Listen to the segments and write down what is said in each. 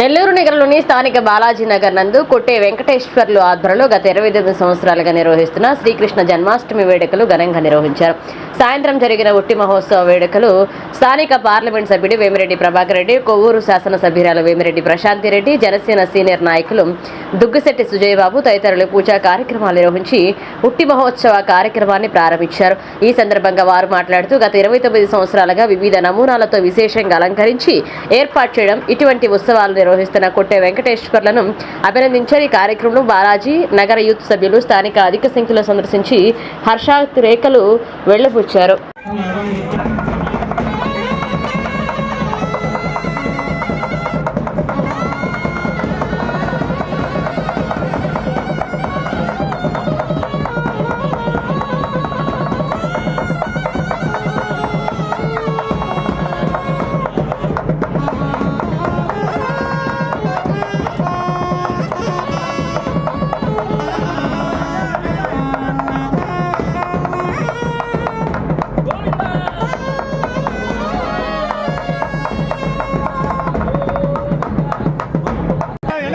నెల్లూరు నగరంలోని స్థానిక బాలాజీ నగర్ నందు కొట్టే వెంకటేశ్వర్లు ఆధ్వర్యంలో గత ఇరవై తొమ్మిది సంవత్సరాలుగా నిర్వహిస్తున్న శ్రీకృష్ణ జన్మాష్టమి వేడుకలు ఘనంగా నిర్వహించారు. సాయంత్రం జరిగిన ఉట్టి మహోత్సవ వేడుకలు స్థానిక పార్లమెంట్ సభ్యుడు వేమిరెడ్డి ప్రభాకర్ రెడ్డి కొవ్వూరు శాసనసభ్యురాలు వేమిరెడ్డి ప్రశాంతిరెడ్డి జనసేన సీనియర్ నాయకులు దుగ్గిశెట్టి సుజయబాబు తదితరులు పూజా కార్యక్రమాలు నిర్వహించి ఉట్టి మహోత్సవ కార్యక్రమాన్ని ప్రారంభించారు. ఈ సందర్భంగా వారు మాట్లాడుతూ గత ఇరవై తొమ్మిది సంవత్సరాలుగా వివిధ నమూనాలతో విశేషంగా అలంకరించి ఏర్పాటు చేయడం ఇటువంటి ఉత్సవాలు నిర్వహిస్తున్న కొట్టే వెంకటేశ్వర్లను అభినందించారు. ఈ కార్యక్రమంలో బాలాజీ నగర యూత్ సభ్యులు స్థానిక అధిక సంఖ్యలో సందర్శించి హర్షాతిరేకలు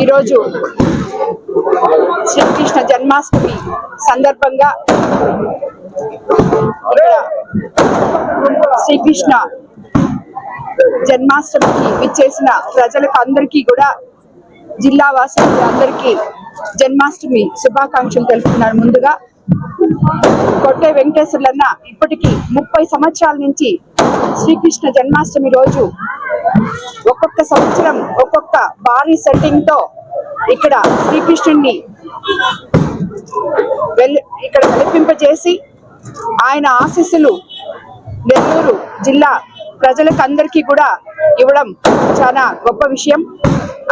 ఈరోజు శ్రీకృష్ణ జన్మాష్టమి సందర్భంగా ఇక్కడ శ్రీకృష్ణ జన్మాష్టమికి విచ్చేసిన ప్రజలకు అందరికీ కూడా జిల్లా వాసులకు అందరికీ జన్మాష్టమి శుభాకాంక్షలు తెలుపుతున్నారు. ముందుగా కొట్టే వెంకటేశ్వర్లన్న ఇప్పటికీ ముప్పై సంవత్సరాల నుంచి శ్రీకృష్ణ జన్మాష్టమి రోజు ఒక్కొక్క సంవత్సరం ఒక్కొక్క భారీ సెట్టింగ్తో ఇక్కడ శ్రీకృష్ణుడిని ఇక్కడ కల్పింపజేసి ఆయన ఆశీస్సులు నెల్లూరు జిల్లా ప్రజలకు అందరికీ కూడా ఇవ్వడం చాలా గొప్ప విషయం.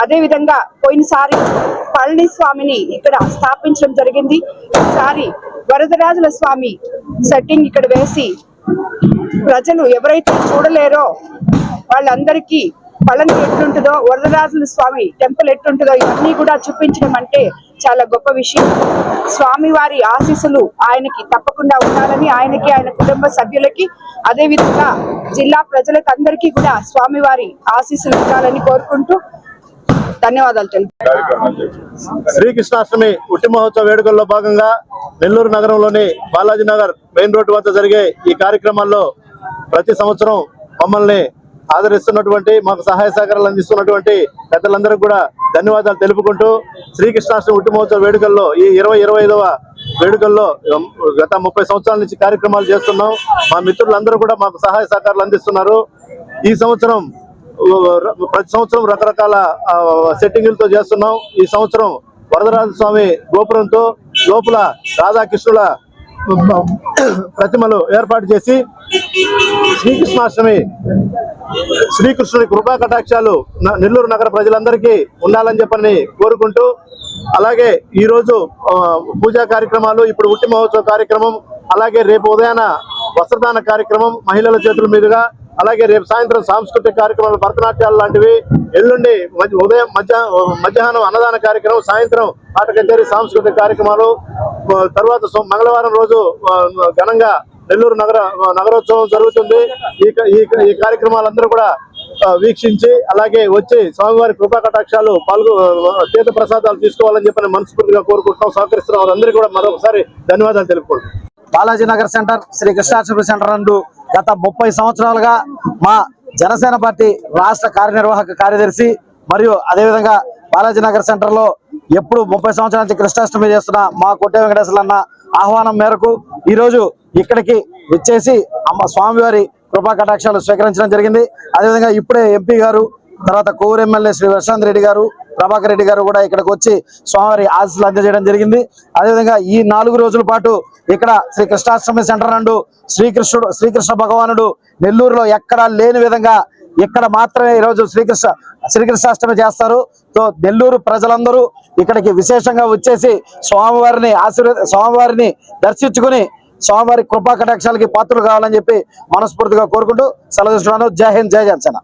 అదే విధంగా పోయినసారి పళని స్వామిని ఇక్కడ స్థాపించడం జరిగింది. ఈసారి వరదరాజుల స్వామి సెట్టింగ్ ఇక్కడ వేసి ప్రజలు ఎవరైతే చూడలేరో వాళ్ళందరికీ పళని ఎట్లుంటుందో వరదరాజుల స్వామి టెంపుల్ ఎట్లుంటుందో ఇవన్నీ కూడా చూపించడం అంటే చాలా గొప్ప విషయం. స్వామి వారి ఆశీస్సులు ఆయనకి తప్పకుండా ఉండాలని ఆయనకి ఆయన కుటుంబ సభ్యులకి అదే విధంగా జిల్లా ప్రజలకు అందరికీ కూడా స్వామివారి ఆశీస్సులు ఇవ్వాలని కోరుకుంటూ ధన్యవాదాలు తెలుపు శ్రీకృష్ణాష్టమి ఉట్టి మహోత్సవ వేడుకల్లో భాగంగా నెల్లూరు నగరంలోని బాలాజీ నగర్ మెయిన్ రోడ్డు వద్ద జరిగే ఈ కార్యక్రమాల్లో ప్రతి సంవత్సరం మమ్మల్ని ఆదరిస్తున్నటువంటి మాకు సహాయ సహకారాలు అందిస్తున్నటువంటి పెద్దలందరికీ కూడా ధన్యవాదాలు తెలుపుకుంటూ శ్రీకృష్ణాష్టమి ఉట్టి మహోత్సవ వేడుకల్లో ఈ ఇరవై ఇరవై ఐదవ వేడుకల్లో గత ముప్పై సంవత్సరాల నుంచి కార్యక్రమాలు చేస్తున్నాం. మా మిత్రులందరూ కూడా మాకు సహాయ సహకారాలు అందిస్తున్నారు. ఈ సంవత్సరం ప్రతి సంవత్సరం రకరకాల సెట్టింగులతో చేస్తున్నాం. ఈ సంవత్సరం వరదరాజ స్వామి గోపురంతో లోపల రాధాకృష్ణుల ప్రతిమలు ఏర్పాటు చేసి శ్రీకృష్ణాష్టమి శ్రీకృష్ణుడి కృపా కటాక్షాలు న- నెల్లూరు నగర ప్రజలందరికీ ఉండాలని చెప్పని కోరుకుంటూ అలాగే ఈరోజు పూజా కార్యక్రమాలు ఇప్పుడు ఉట్టి మహోత్సవ కార్యక్రమం అలాగే రేపు ఉదయాన వస్త్రదాన కార్యక్రమం మహిళల చేతుల మీదుగా అలాగే రేపు సాయంత్రం సాంస్కృతిక కార్యక్రమాలు భరతనాట్యాలు లాంటివి ఎల్లుండి మధ్య- ఉదయం మధ్య మధ్యాహ్నం అన్నదాన కార్యక్రమం సాయంత్రం ఆట కచేరి సాంస్కృతిక కార్యక్రమాలు తర్వాత సో- మంగళవారం రోజు ఘనంగా నెల్లూరు నగర నగరోత్సవం జరుగుతుంది. ఈ ఈ కార్యక్రమాలందరూ కూడా వీక్షించి అలాగే వచ్చి స్వామివారి కృపా కటాక్షాలు పాల్గొ తీర్థ ప్రసాదాలు తీసుకోవాలని చెప్పని మనస్ఫూర్తిగా కోరుకుంటున్నాం. సహకరిస్తున్న వారందరికీ కూడా మరొకసారి ధన్యవాదాలు తెలుపుకుంటున్నాం. బాలాజీ నగర్ సెంటర్ శ్రీ కృష్ణాష్టమి సెంటర్ నందు గత ముప్పై సంవత్సరాలుగా మా జనసేన పార్టీ రాష్ట్ర కార్యనిర్వాహక కార్యదర్శి మరియు అదేవిధంగా బాలాజీనగర్ సెంటర్లో ఎప్పుడు ముప్పై సంవత్సరాల నుంచి కృష్ణాష్టమి చేస్తున్న మా కొట్టే వెంకటేశ్వర అన్న ఆహ్వానం మేరకు ఈరోజు ఇక్కడికి వచ్చేసి అమ్మ స్వామివారి కృపా కటాక్షాలు స్వీకరించడం జరిగింది. అదేవిధంగా ఇప్పుడే ఎంపీ గారు తర్వాత కోవూరు ఎమ్మెల్యే శ్రీ ప్రశాంత్ రెడ్డి గారు ప్రభాకర్ రెడ్డి గారు కూడా ఇక్కడికి వచ్చి స్వామివారి ఆశీస్సులు అందజేయడం జరిగింది. అదేవిధంగా ఈ నాలుగు రోజుల పాటు ఇక్కడ శ్రీ కృష్ణాష్టమి సెంటర్ నందు శ్రీకృష్ణుడు శ్రీకృష్ణ భగవానుడు నెల్లూరులో ఎక్కడా లేని విధంగా ఇక్కడ మాత్రమే ఈరోజు శ్రీకృష్ణ శ్రీకృష్ణాష్టమి చేస్తారు. సో నెల్లూరు ప్రజలందరూ ఇక్కడికి విశేషంగా వచ్చేసి స్వామివారిని ఆశీర్వ స్వామివారిని దర్శించుకుని స్వామివారి కృపా కటాక్షాలకి పాత్రలు కావాలని చెప్పి మనస్ఫూర్తిగా కోరుకుంటూ సెలవు తీసుకున్నాను. జై హింద్ జై జనసేన.